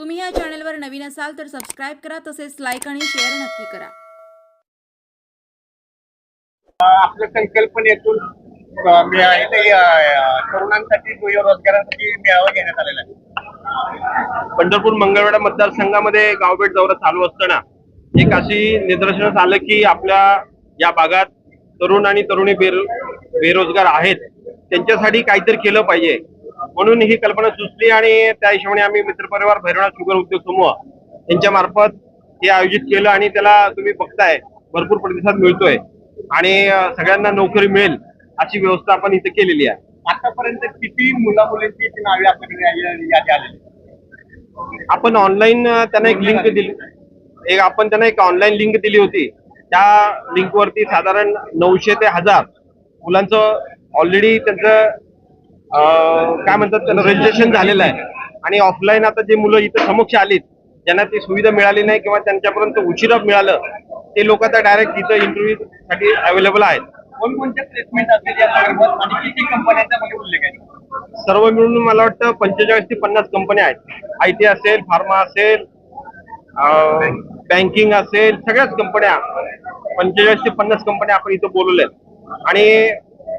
तुम्ही या चॅनलवर नवीन असाल तर सबस्क्राईब करा तसेच लाईक आणि शेअर नक्की करा. आपल्या संकल्पनेतून तरुणांसाठी रोजगारासाठी मेळावा घेण्यात आलेला आहे. पंढरपूर मंगळवेढा मतदारसंघामध्ये गावभेट दौरा चालू असताना एक अशी निदर्शनास आलं की आपल्या या भागात तरुण आणि तरुणी बेरो बेरोजगार आहेत. त्यांच्यासाठी काहीतरी केलं पाहिजे. म्हणून ही कल्पना सुचली आणि त्या हिशोबाने आम्ही मित्रपरिवार भैरवनाथ शुगर उद्योग समूह यांच्या मार्फत हे आयोजित केलं आणि त्याला तुम्ही बघताय भरपूर प्रतिसाद मिळतोय आणि सगळ्यांना नोकरी मिळेल अशी व्यवस्था आपण इथे केलेली आहे. आतापर्यंत किती मुला मुलींची नावे आपल्याकडे आपण ऑनलाईन त्यांना एक लिंक दिली. एक आपण त्यांना एक ऑनलाईन लिंक दिली होती. त्या लिंक वरती साधारण नऊशे ते हजार मुलांचं ऑलरेडी त्यांचं काय म्हणतात त्याला रजिस्ट्रेशन झालेलं आहे. आणि ऑफलाईन आता जे मुलं इथं समक्ष आलीत ज्यांना ती सुविधा मिळाली नाही किंवा त्यांच्यापर्यंत उशिरा मिळालं ते लोक आता डायरेक्ट इथं इंटरव्ह्यू साठी अवेलेबल आहेत. कोणकोणते प्लेसमेंट असतील या संदर्भात? आणि किती कंपन्यांचा मध्ये उल्लेख आहे सर्व मिळून मला वाटतं पंचेचाळीस ते पन्नास कंपन्या आहेत. आय टी असेल फार्मा असेल बँकिंग असेल सगळ्याच कंपन्या पंचेचाळीस ते पन्नास कंपन्या आपण इथं बोलवल्यात आणि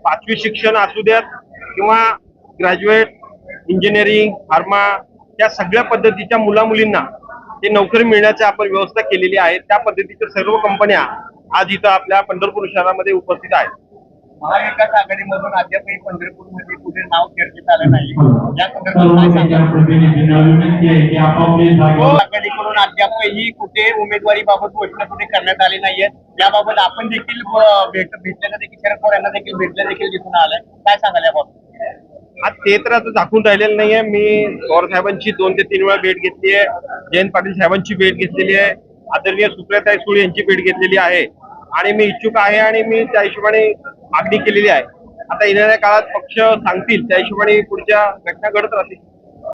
पाचवी शिक्षण असू द्यात किंवा ग्रॅज्युएट इंजिनिअरिंग फार्मा या सगळ्या पद्धतीच्या मुला मुलींना ते नोकरी मिळण्याची आपण व्यवस्था केलेली आहे. त्या पद्धतीच्या सर्व कंपन्या आज इथं आपल्या पंढरपूर शहरामध्ये उपस्थित आहेत. महाविकास आघाडीमधून अद्यापही पंढरपूरमध्ये कुठे नाव चर्चेत आलं नाही. या संदर्भात आघाडीकडून अद्यापही कुठे उमेदवारी बाबत घोषणा कुठे करण्यात आली नाहीये. याबाबत आपण देखील भेट भेटल्यानं देखील शरद पवार यांना देखील भेटलं देखील दिसून आलंय. काय सांगाल याबाबत? ते तर आता दाखवून राहिलेलं नाहीये. मी पवार साहेबांची दोन ते तीन वेळा भेट घेतली आहे. जयंत पाटील साहेबांची भेट घेतलेली आहे. आदरणीय सुप्रियाताई सुळे यांची भेट घेतलेली आहे. आणि मी इच्छुक आहे आणि मी त्या हिशोबाने मागणी केलेली आहे. आता येणाऱ्या काळात पक्ष सांगतील. त्या हिशोबाने पुढच्या घटना घडत राहतील.